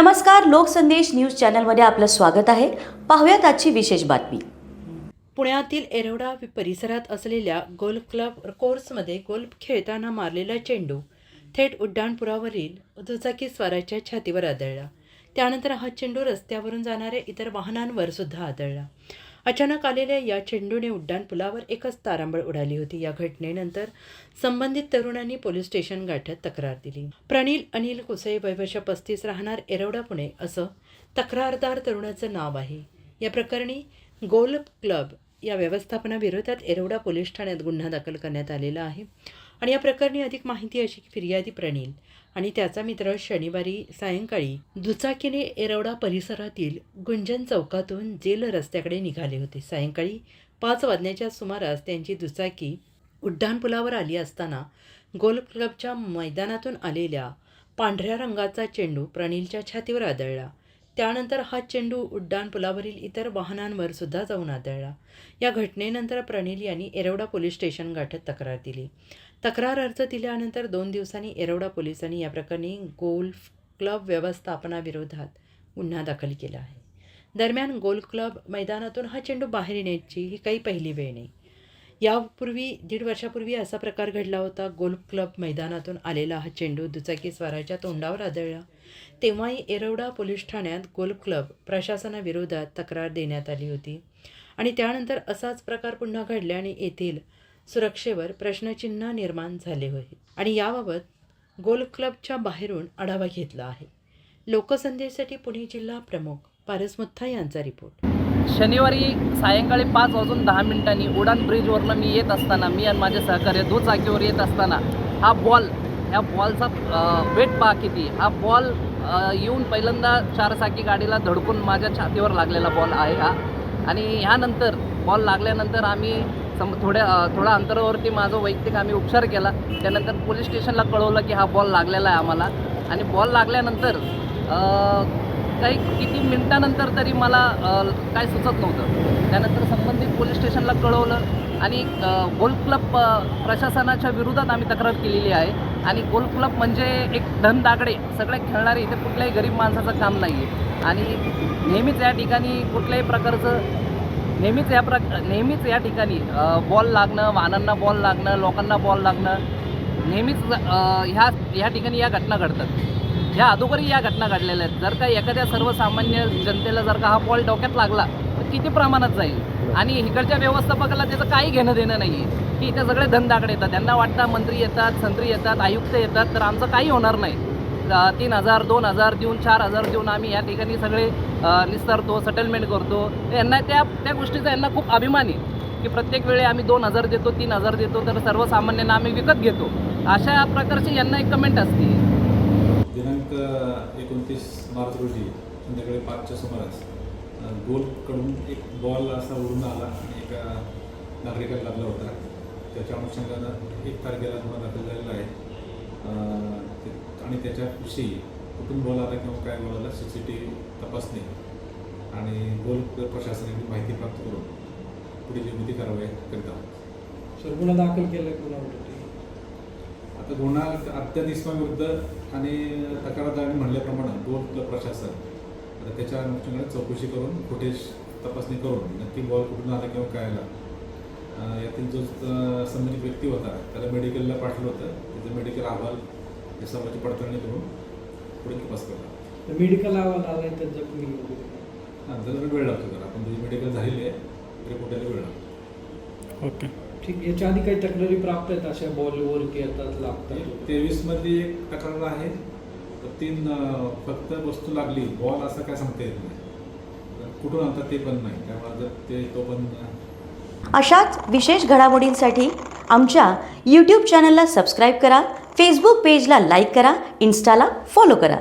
नमस्कार लोकसंदेश न्यूज चॅनलमध्ये आपलं स्वागत आहे. पाहूयात आजची विशेष बातमी. पुण्यातील एरोडा परिसरात असलेल्या गोल्फ क्लब कोर्समध्ये गोल्फ खेळताना मारलेला चेंडू. थेट उड्डाणपुरावरील दुचाकी स्वाराच्या छातीवर आदळला. त्यानंतर हा चेंडू रस्त्यावरून जाणाऱ्या इतर वाहनांवर सुद्धा आदळला. अचानक आलेल्या या चेंडूने उड्डाणपुलावर एकच तारांबळ उडाली होती. या घटनेनंतर संबंधित तरुणांनी पोलीस स्टेशन गाठ्यात तक्रार दिली. प्रणील अनिल कुसई वयवर्ष पस्तीस राहणार एरवडा पुणे असं तक्रारदार तरुणाचं नाव आहे. या प्रकरणी गोल्फ क्लब या व्यवस्थापनाविरोधात एरवडा पोलीस ठाण्यात गुन्हा दाखल करण्यात आलेला आहे. आणि या प्रकरणी अधिक माहिती अशी की फिर्यादी प्रणील आणि त्याचा मित्र शनिवारी सायंकाळी दुचाकीने एरवडा परिसरातील गुंजन चौकातून जेल रस्त्याकडे निघाले होते. सायंकाळी पाच वाजण्याच्या सुमारास त्यांची दुचाकी उड्डाणपुलावर आली असताना गोल्फ क्लबच्या मैदानातून आलेल्या पांढऱ्या रंगाचा चेंडू प्रणीलच्या छातीवर आदळला. त्यानंतर हा चेंडू उड्डाणपुलावरील इतर वाहनांवर सुद्धा जाऊन आदळला. या घटनेनंतर प्रणील यांनी एरवडा पोलीस स्टेशन गाठत तक्रार दिली. तक्रार अर्ज दिल्यानंतर दोन दिवसांनी एरवडा पोलिसांनी या प्रकरणी गोल्फ क्लब व्यवस्थापनाविरोधात गुन्हा दाखल केला आहे. दरम्यान गोल्फ क्लब मैदानातून हा चेंडू बाहेर येण्याची ही काही पहिली वेळ नाही. यापूर्वी दीड वर्षापूर्वी असा प्रकार घडला होता. गोल्फ क्लब मैदानातून आलेला हा चेंडू दुचाकी स्वाराच्या तोंडावर आदळला. तेव्हाही एरवडा पोलीस ठाण्यात गोल्फ क्लब प्रशासनाविरोधात तक्रार देण्यात आली होती. आणि त्यानंतर असाच प्रकार पुन्हा घडल्याने येथील सुरक्षेवर प्रश्नचिन्ह निर्माण झाले होते. आणि याबाबत गोल्फ क्लबच्या बाहेरून आढावा घेतला आहे. लोकसंदेशसाठी पुणे जिल्हा प्रमुख पारस मुत्था यांचा रिपोर्ट. शनिवारी सायंकाळी पाच वाजून दहा मिनिटांनी उडान ब्रिजवरनं मी येत असताना मी आणि माझे सहकार्य दुचाकीवर येत असताना हा बॉल ह्या बॉलचा वेट पहा किती. हा बॉल येऊन पहिल्यांदा चारचाकी गाडीला धडकून माझ्या छातीवर लागलेला बॉल आहे हा. आणि ह्यानंतर बॉल लागल्यानंतर आम्ही सम थोड्या थोडा थोड्या अंतरावरती माझं वैयक्तिक आम्ही उपचार केला. त्यानंतर पोलीस स्टेशनला कळवलं की हा बॉल लागलेला आहे आम्हाला. आणि बॉल लागल्यानंतर काही किती मिनिटानंतर तरी मला काय सुचत नव्हतं. त्यानंतर संबंधित पोलीस स्टेशनला कळवलं आणि अ, गोल्फ क्लब प्रशासनाच्या विरोधात आम्ही तक्रार केलेली आहे. आणि गोल्फ क्लब म्हणजे एक धनदागडे सगळे खेळणारे इथे कुठल्याही गरीब माणसाचं काम नाही आहे आणि नेहमीच या ठिकाणी कुठल्याही प्रकारचं नेहमीच या प्रक नेहमीच या ठिकाणी बॉल लागणं वाहनांना बॉल लागणं लोकांना बॉल लागणं नेहमीच ह्या ह्या ठिकाणी या घटना घडतात. ह्या अगोदरही या घटना घडलेल्या आहेत. जर का एखाद्या सर्वसामान्य जनतेला जर का हा बॉल डोक्यात लागला तर किती प्रमाणात जाईल? आणि इकडच्या व्यवस्थापकाला त्याचं काही घेणं देणं नाही आहे की इथे सगळे धनदाकडे येतात. त्यांना वाटतं मंत्री येतात संत्री येतात आयुक्त येतात तर आमचं काही होणार नाही. तीन हजार दोन हजार देऊन चार हजार देऊन आम्ही या ठिकाणी सगळे निसरतो सेटलमेंट करतो. यांना त्या त्या गोष्टीचा यांना खूप अभिमान आहे. की प्रत्येक वेळी आम्ही दोन हजार देतो तीन हजार देतो तर सर्वसामान्यांना आम्ही विकत घेतो. अशा प्रकारची यांना एक कमेंट असते. दिनांक एकोणतीस मार्च रोजी संध्याकाळी पाचच्या सुमारास गोलकडून एक बॉल असा उडून आला आणि एका नागरिकाला लागला होता. त्याच्या अनुषंगानं एक तारखेला गुन्हा दाखल झालेला आहे. आणि त्याच्याविषयी कुठून बॉल आला किंवा काय बॉल आला सी सी टी व्ही तपासणी आणि गोल प्रशासनाने माहिती प्राप्त करून पुढील ती कारवाई करीत आहोत. सर गुन्हा दाखल केला गुन्हा आता गुन्हा अत्यंत इस्माविरुद्ध आणि तक्रारदारांनी म्हणल्याप्रमाणे गोल क्लब प्रशासन आता त्याच्या अनुषंगाने चौकशी करून फुटेज तपासणी करून नक्की बॉल कुठून आला किंवा काय आला. यातील जो संबंधित व्यक्ती होता त्याला मेडिकलला पाठवलं होतं. त्याचं मेडिकल अहवाल या सर्वांची पडताळणी करून पुढे तपास करणार मेडिकल अहवाल आलाय तर जखमी. हां जर वेळ लागतो जरा. आपण तुझी मेडिकल झालेली आहे रिपोर्ट यायला वेळ लागतो. ठीक याच्या आधी काही तक्रारी प्राप्त आहेत अशा बॉलवर येतात लागतात तेवीसमध्ये एक तक्रार आहे. तर तीन फक्त वस्तू लागली. बॉल असं काय सांगता येत नाही. कुठून आणतात ते पण नाही. त्यामुळे जर ते तो पण अशाच विशेष घडामोडींसाठी आमच्या यूट्यूब चॅनलला सबस्क्राईब करा. फेसबुक पेजला लाईक करा. इन्स्टाला फॉलो करा.